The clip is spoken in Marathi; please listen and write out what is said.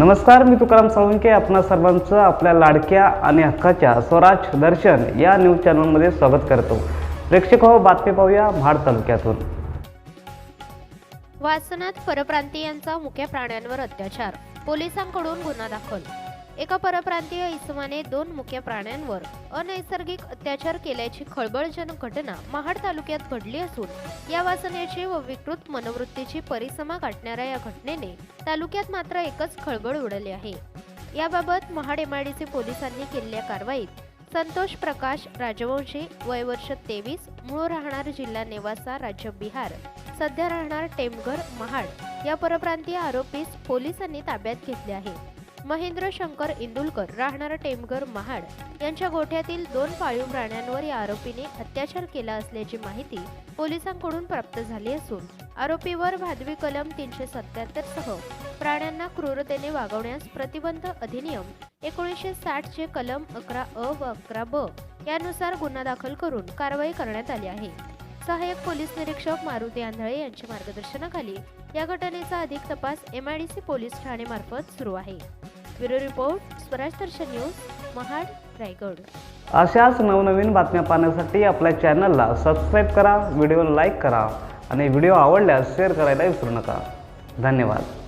नमस्कार मी तुकाराम साळुंके आपणा सर्वांचं आपल्या लाडक्या आणि हक्काच्या स्वराज दर्शन या न्यूज चॅनलमध्ये स्वागत करतो. प्रेक्षक हो बातमी पाहूया महाड तालुक्यातून. वासनात परप्रांतीयांचा मुख्य प्राण्यांवर अत्याचार पोलिसांकडून गुन्हा दाखल एका परप्रांतीय इसमाने दोन मुख्य प्राण्यांवर अनैसर्गिक अत्याचार केल्याची खळबळजनक घटना महाड तालुक्यात घडली असून या वासनेची व विकृत मनोवृत्तीची परिसमा गाठणाऱ्या या घटनेने तालुक्यात मात्र एकच खळबळ उडाली आहे. याबाबत महाड एमआयडीसी पोलिसांनी केलेल्या कारवाईत संतोष प्रकाश राजवंशी वय वर्ष तेवीस मूळ राहणार जिल्हा नेवासा राज्य बिहार सध्या राहणार टेमघर महाड या परप्रांतीय आरोपीस पोलिसांनी ताब्यात घेतले आहे. महेंद्र शंकर इंदुलकर राहणार टेमघर महाड यांच्या गोठ्यातील दोन पाळीव प्राण्यांवर या आरोपीने अत्याचार केला असल्याची माहिती पोलिसांकडून प्राप्त झाली असून आरोपीवर भादवी कलम तीनशे सत्याहत्तर सह प्राण्यांना क्रूरतेने वागवण्यास प्रतिबंध अधिनियम एकोणीसशे साठचे कलम अकरा अ व अकरा ब यानुसार गुन्हा दाखल करून कारवाई करण्यात आली आहे. सहाय्यक पोलीस निरीक्षक मारुती आंधळे यांच्या मार्गदर्शनाखाली या घटनेचा अधिक तपास एमआयडीसी पोलीस ठाणेमार्फत सुरू आहे. Bureau report Swaraj Darshan news Mahad Raigad. अशाच नवनवीन बातम्या पाहण्यासाठी आपल्या चॅनलला सबस्क्राईब करा व्हिडिओ लाईक करा आणि व्हिडिओ आवडल्यास शेअर करायला विसरू नका. धन्यवाद.